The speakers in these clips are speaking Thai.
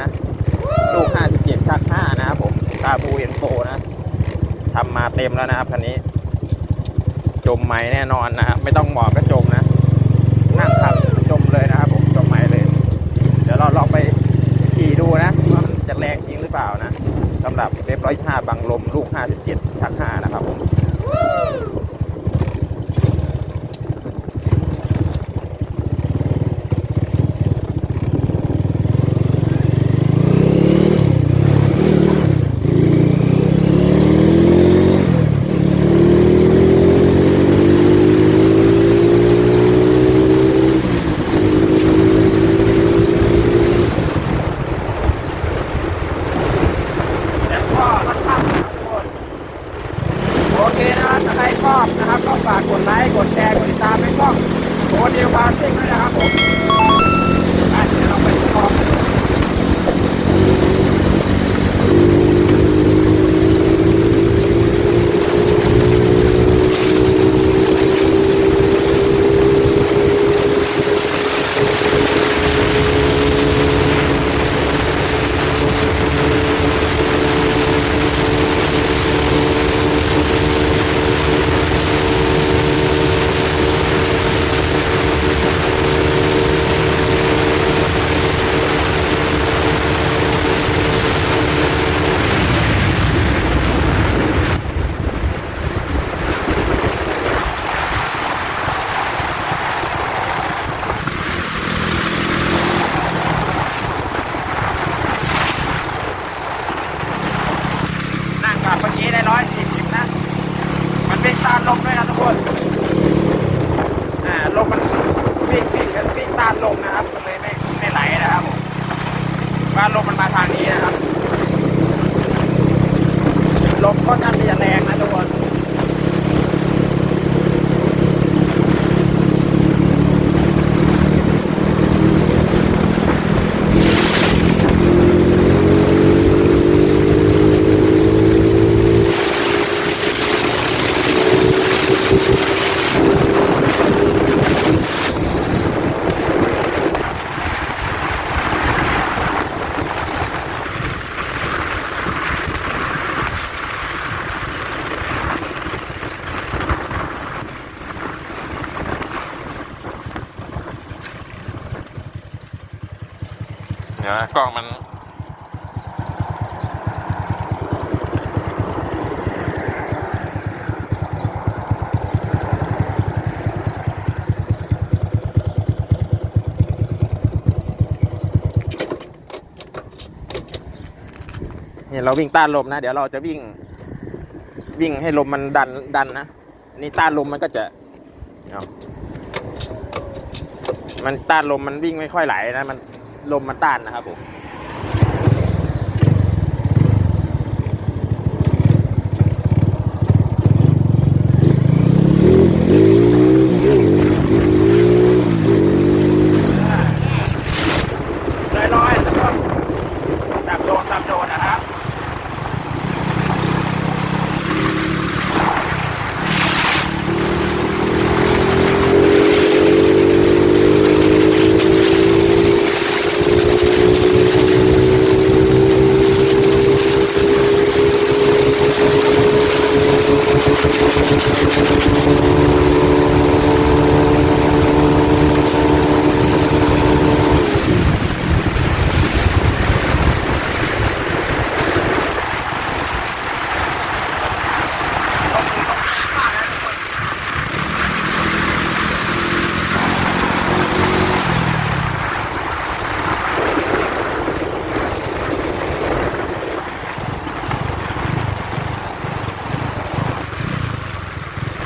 นะลูก 57 ชัก 5 นะครับผมคาบูเอ็นโฟนะทำมาเต็มแล้วนะครับคันนี้ จมไหมแน่นอนนะครับไม่ต้องหมอบก็จมนะนั่งขับจมเลยนะครับผมจมไหมเลย เดี๋ยวเราลองไปขี่ดูนะว่ามันจะแรงจริงหรือเปล่านะสำหรับเว็บร้อยห้าบังลมลูก 57 ชัก 5 นะครับผม แล้วก็รักตั้งนะครับทุกคนโอเคนะครับถ้าใครชอบนะครับ ก็ฝากกดไลค์ กดแชร์ กดติดตามในช่อง คนเดียวบาร์ซิ่งด้วยนะครับผมเดี๋ยวเราไปดูกันนั่งกลับเมื่อกี้ได้ร้อยสี่สิบนะ มันวิ่งตามลมด้วยนะทุกคน อ่าลมมันวิ่งวิ่งกันวิ่งตามลมนะครับ มันเลยไม่ไม่ไหลนะครับผมบ้านลมมันมาทางนี้นะครับ ลมก็จะมีแรงนะทุกคน เดี๋ยวนะก ล้องมันเนี่ยเราวิ่งต้านลมนะ เดี๋ยวเราจะวิ่งวิ่งให้ลมมันดันดันนะนี่ต้านลมมันก็จะมันต้านลมมันวิ่งไม่ค่อยไหลนะมัน ลมมันต้านนะครับผม ร้อยๆแล้วก็สับโดนสับโดนนะครับ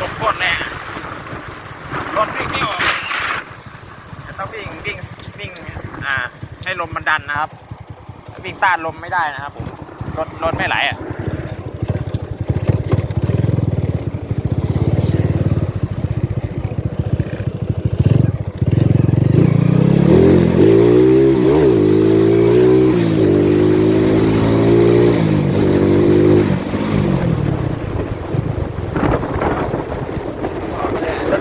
ตกก้นแน่รถวิ่งไม่ออกจะต้องวิ่งวิ่งวิ่งอ่าให้ ให้ลมมันดันนะครับ วิ่ง ต้านลมไม่ได้นะครับผมรถรถไม่ไหลอะ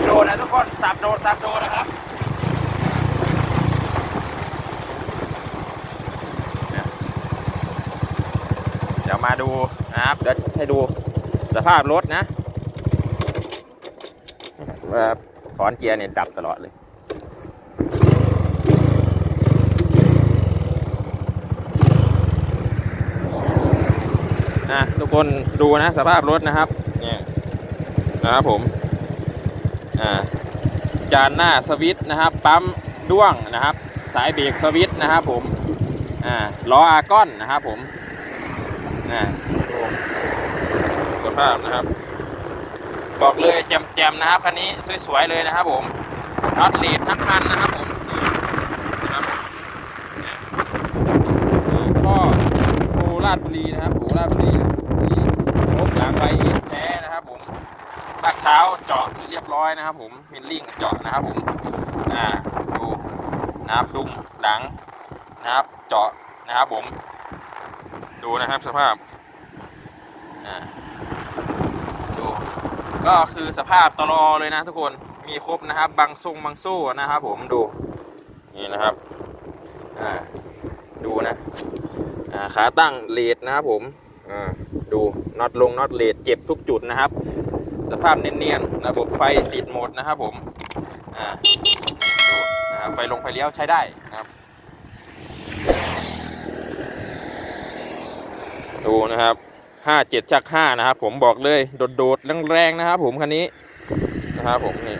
โดนนะทุกคนสับโดนสับโดนนะครับ เดี๋ยวมาดูนะครับเดี๋ยวให้ดูสภาพรถนะเอ่อถอนเกียร์เนี่ยดับตลอดเลยนะทุกคนดูนะสภาพรถนะครับเนี่ยนะครับผมอ่าจานหน้าสวิตช์นะครับ ปั๊มด้วงนะครับ สายเบรกสวิตช์นะครับผมอ่าล้ออาร์กอนนะครับผม นะดูสภาพนะครับ บอกเลยแจมๆนะครับคันนี้สวยๆเลยนะครับผมน็อตเลดทั้งคันนะครับผมนี่นะครับนี่ยอ่าก็โอราชบุรีนะครับโอราชบุรีนี่ครบหลังไว้แท้นะครับผมตักเท้าเจาะเรียบร้อยนะครับ ผมมิลลิ่งเจาะนะครับผมอ่าดูนะครับดุมหลังนะครับ เจาะนะครับผม ดูนะครับสภาพอ่าดูก็คือสภาพตลอเลยนะทุกคนมีครบนะครับบางทรงบางโซ่นะครับ ผมดูนี่นะครับอ่าดูนะอ่าขาตั้งเลดนะครับผมอ่าดูน็อตลงน็อตเลดเจ็บทุกจุดนะครับ สภาพเนียนๆระบบไฟติดหมดนะครับผมอ่าดูนะครับไฟลงไฟเลี้ยวใช้ได้นะครับ ดูนะครับห้าเจ็ดชักห้านะครับ ผมบอกเลยโดดๆแรงๆนะครับผมคันนี้นะครับผมนี่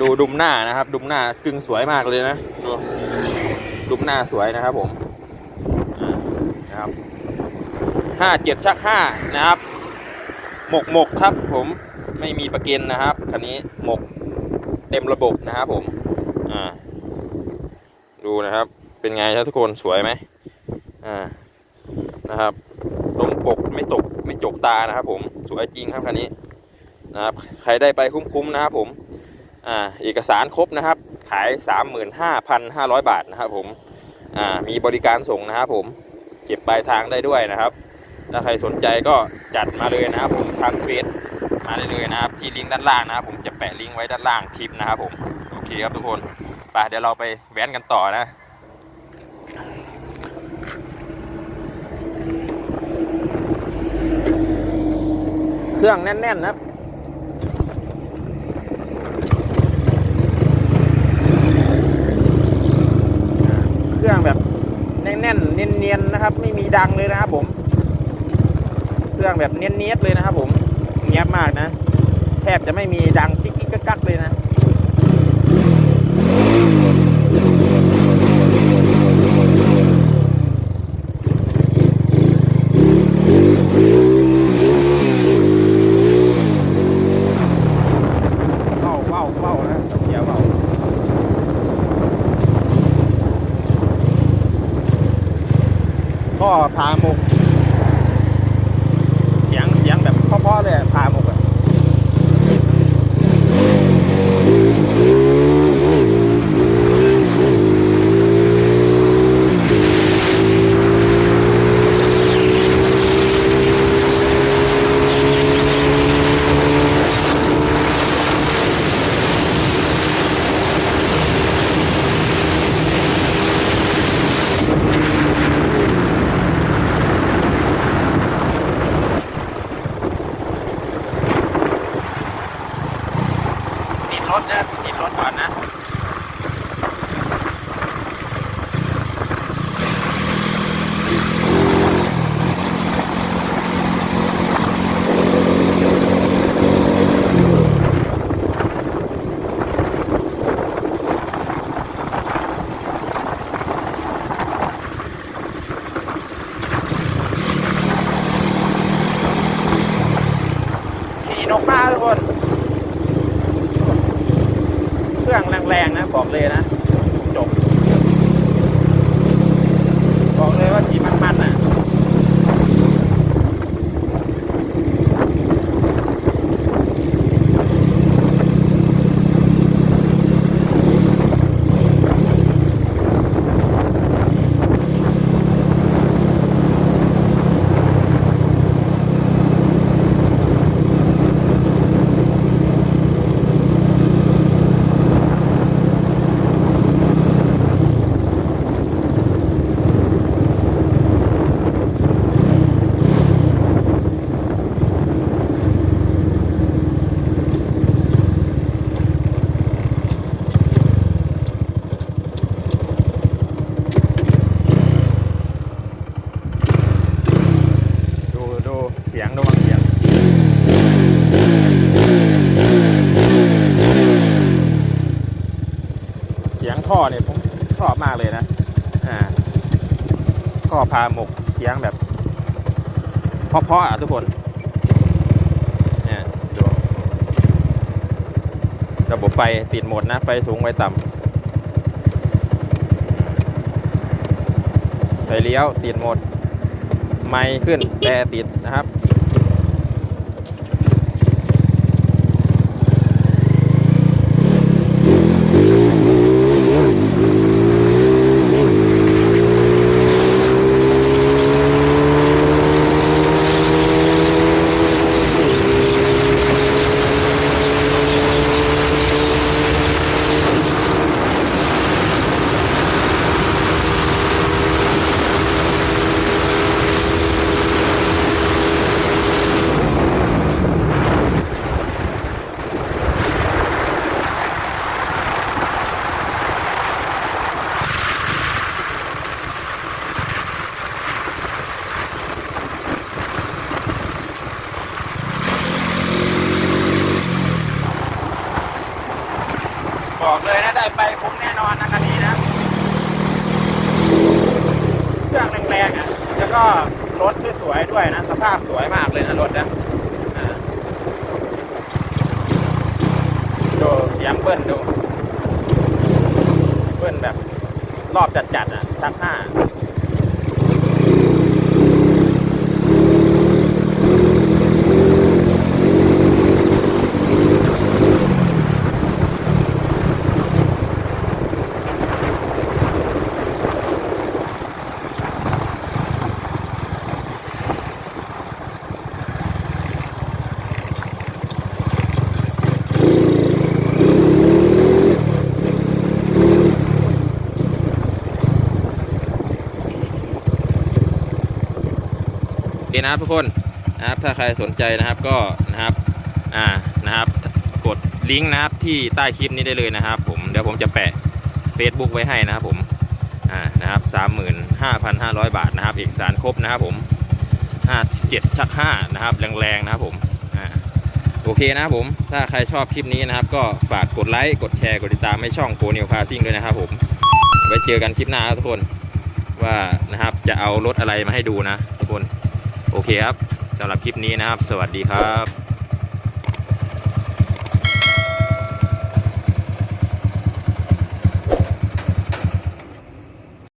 ดูดุมหน้านะครับ ดุมหน้ากึ่งสวยมากเลยนะดูดุมหน้าสวยนะครับ ผมนะครับห้าเจ็ดชักห้านะครับ หมกหมกครับ ผมไม่มีประกันนะครับคันนี้หมกเต็มระบบนะครับผมอ่าดูนะครับ เป็นไงครับทุกคนสวยไหม อ่านะครับตรงปกไม่ตกไม่จกตานะครับผมสวยจริงครับคันนี้นะครับใครได้ไปคุ้มๆนะครับผมอ่าเอกสารครบนะครับ ขาย 35,500 บาทนะครับผมอ่ามีบริการส่งนะครับผมเก็บปลายทางได้ด้วยนะครับ ถ้าใครสนใจก็จัดมาเลยนะครับผมทางเฟซมาได้เลยนะครับ ที่ลิงก์ด้านล่างนะครับผมจะแปะลิงก์ไว้ด้านล่างคลิปนะครับผมโอเคครับทุกคนไปเดี๋ยวเราไปแว้นกันต่อนะ เครื่องแน่นๆนะครับเครื่องแบบแน่นๆเนียนๆนะครับ ไม่มีดังเลยนะครับผม เครื่องแบบเนียนๆเลยนะครับผมเนียบมากนะแทบจะไม่มีดังกิ๊กๆกักๆเลยนะ เว้าเว้าเว้านะเสียเว้า ก็พามุกเสียงเสียงแบบเพราะๆเลยพา ท่อพาหมกเสียงแบบเพาะๆอะทุกคนเนี่ยดูระบบไฟติดหมดนะ ไฟสูงไฟต่ำไฟเลี้ยวติดหมด ไม่ขึ้นแต่ติดนะครับ บอกเลยนะ ได้ไปคุ้มแน่นอนนะคันนี้นะ เครื่องแรงๆอะ แล้วก็รถสวยๆด้วยนะ สภาพสวยมากเลยนะรถนะอ่าดูเสี ยงเบิ้ลดูเบิ้ลแบบรอบจัดๆอะชักห้า เคนะครับทุกคนนะครับถ้าใครสนใจนะครับก็นะครับอ่านะครับ กดลิงก์นะครับที่ใต้คลิปนี้ได้เลยนะครับ ผมเดี๋ยวผมจะแปะ Facebook ไว้ให้นะครับผมอ่านะครับสามหมื่นห้าพันห้าร้อยบาทนะครับเอกสารครบนะครับผมห้าเจ็ดชักห้านะครับแรงๆนะครับผมอ่าโอเคนะครับผมถ้าใครชอบคลิปนี้นะครับ ก็ฝากกดไลค์กดแชร์กดติดตามให้ช่องโกนิวพาซิ่งด้วยนะครับผมไว้เจอกันคลิปหน้าครับทุกคนว่านะครับจะเอารถอะไรมาให้ดูนะทุกคน โอเคครับสำหรับคลิปนี้นะครับ สวัสดีครับ